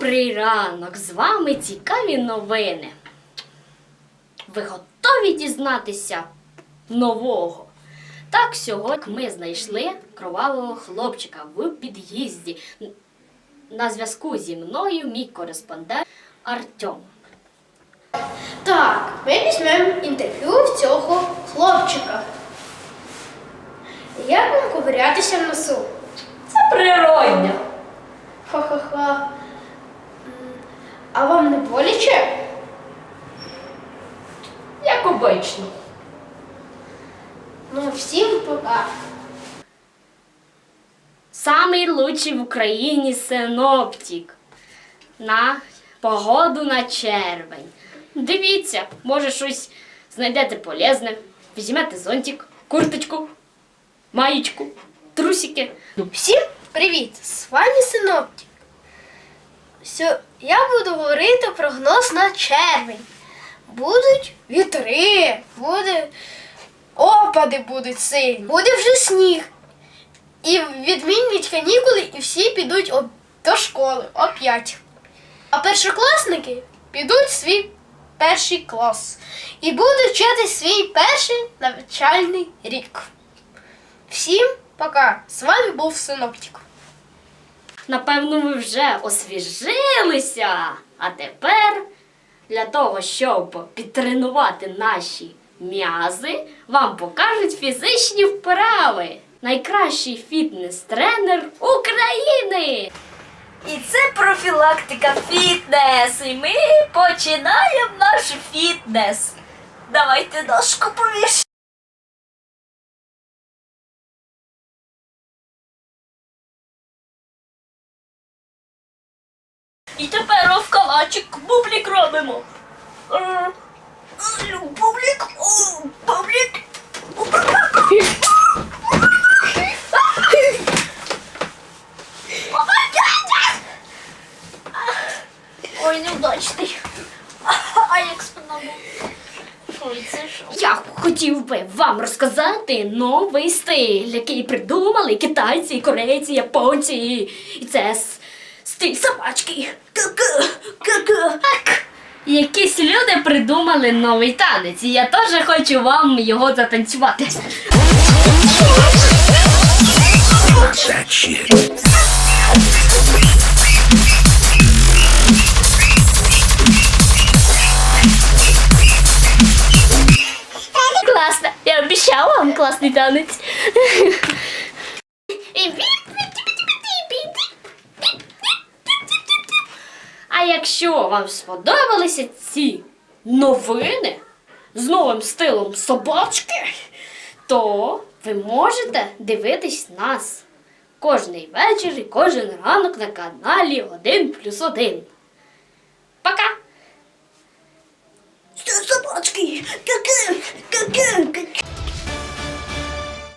Добрий ранок! З вами цікаві новини. Ви готові дізнатися нового? Так, сьогодні ми знайшли кровавого хлопчика в під'їзді. На зв'язку зі мною мій кореспондент Артем. Так, ми візьмемо інтерв'ю в цього хлопчика. Як вам ковирятися в носу? Це природня. Ха-ха-ха. А вам не боляче? Як обично. Ну, всім пока. Самий лучший в Україні синоптик на погоду на червень. Дивіться, може щось знайдете полезне. Візьмете зонтик, курточку, маєчку, трусики. Всім привіт! З вами Синоптик. Сьо- Я буду говорити прогноз на червень. Будуть вітри, буде опади будуть сильні, буде вже сніг. І відмінять канікули, і всі підуть о- до школи оп'ять. А першокласники підуть в свій перший клас і будуть вчити свій перший навчальний рік. Всім пока! З вами був Синоптик. Напевно, ви вже освіжилися. А тепер для того, щоб підтренувати наші м'язи, вам покажуть фізичні вправи. Найкращий фітнес-тренер України. І це профілактика фітнес. І ми починаємо наш фітнес. Давайте ножку повіш. І тепер в бублік робимо. Е, е, Бублік, бублік. Ой, неудачний. А як спина була? Ой, це що? Я хотів би вам розказати новий стиль, який придумали китайці, корейці, японці. І це стиль собачки. Ку-ку, ку-ку. Якісь люди придумали новий танець, і я теж хочу вам його затанцювати. that shit. Класно! Я обіцяла вам класний танець. А якщо вам сподобалися ці новини з новим стилом собачки, то ви можете дивитись нас кожний вечір і кожен ранок на каналі 1 плюс 1. Пока! Собачки. Ку-ку, ку-ку.